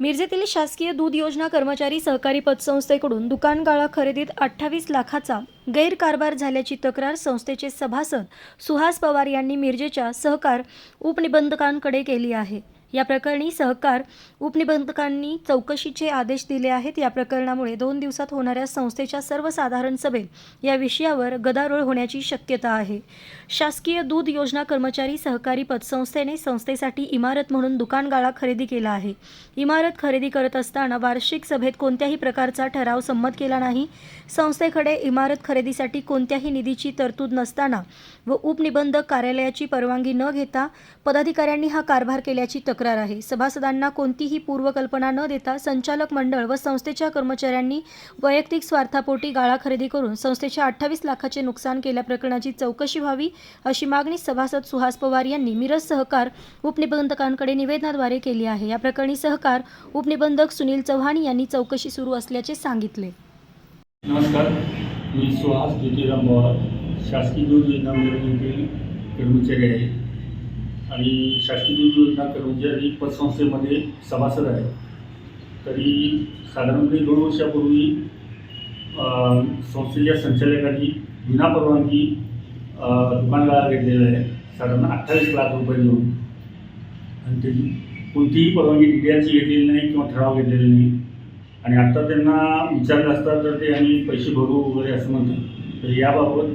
मिरजेतील शासकीय दूध योजना कर्मचारी सहकारी पतसंस्थेकडून दुकान गाळा खरेदीत अठ्ठावीस लाखाचा गैरकारभार झाल्याची तक्रार संस्थेचे सभासद सुहास पवार यांनी मिरजेच्या सहकार उपनिबंधकांकडे केली आहे. या प्रकरणी सहकार उपनिबंधकांनी चौकशीचे आदेश दिले आहेत. या प्रकरणामुळे दोन दिवसात होणाऱ्या संस्थेच्या सर्वसाधारण सभेत या विषयावर गदारोळ होण्याची शक्यता आहे. शासकीय दूध योजना कर्मचारी सहकारी पतसंस्थेने संस्थेसाठी इमारत म्हणून दुकान गाळा खरेदी केला आहे. इमारत खरेदी करत असताना वार्षिक सभेत कोणत्याही प्रकारचा ठराव संमत केला नाही. संस्थेकडे इमारत खरेदीसाठी कोणत्याही निधीची तरतूद नसताना व उपनिबंधक कार्यालयाची परवानगी न घेता पदाधिकाऱ्यांनी हा कारभार केल्याची तक्रार आहे. सभासदांना कोणतीही पूर्वकल्पना न देता संचालक मंडळ व संस्थेच्या कर्मचाऱ्यांनी वैयक्तिक स्वार्थापोटी गाळा खरेदी करून संस्थेच्या अठ्ठावीस लाखाचे नुकसान केल्या प्रकरणाची चौकशी व्हावी अशी मागणी सभासद सुहास पवार यांनी मिरज सहकार उपनिबंधकांकडे निवेदनाद्वारे केली आहे. या प्रकरणी सहकार उपनिबंधक सुनील चव्हाण यांनी चौकशी सुरू असल्याचे सांगितले. नमस्कार. मी सुहास ज्योतिराम पवार शासकीय दूध योजना कर्मचारी आहे. आणि शासकीय दूध योजना कर्मचारी पतसंस्थेमध्ये सभासद आहे तरी साधारणपणे दोन वर्षापूर्वी संस्थेच्या संचालकांनी विना परवानगी अ, दुकानगाळा घेतलेला आहे. साधारण अठ्ठावीस लाख रुपये देऊन. आणि त्याची कोणतीही परवानगी डिडियाची घेतलेली नाही किंवा ठराव घेतलेला नाही. आणि आत्ता त्यांना विचारलं असता तर ते आम्ही पैसे भरू वगैरे असं म्हणतात. तर याबाबत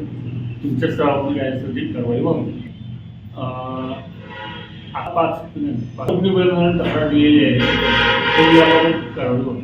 तुमच्या स्तरावरून काय असेल ती कारवाई व्हावी. पाच नाही, पाच तक्रार दिलेली आहे. ते याबाबत कारवाई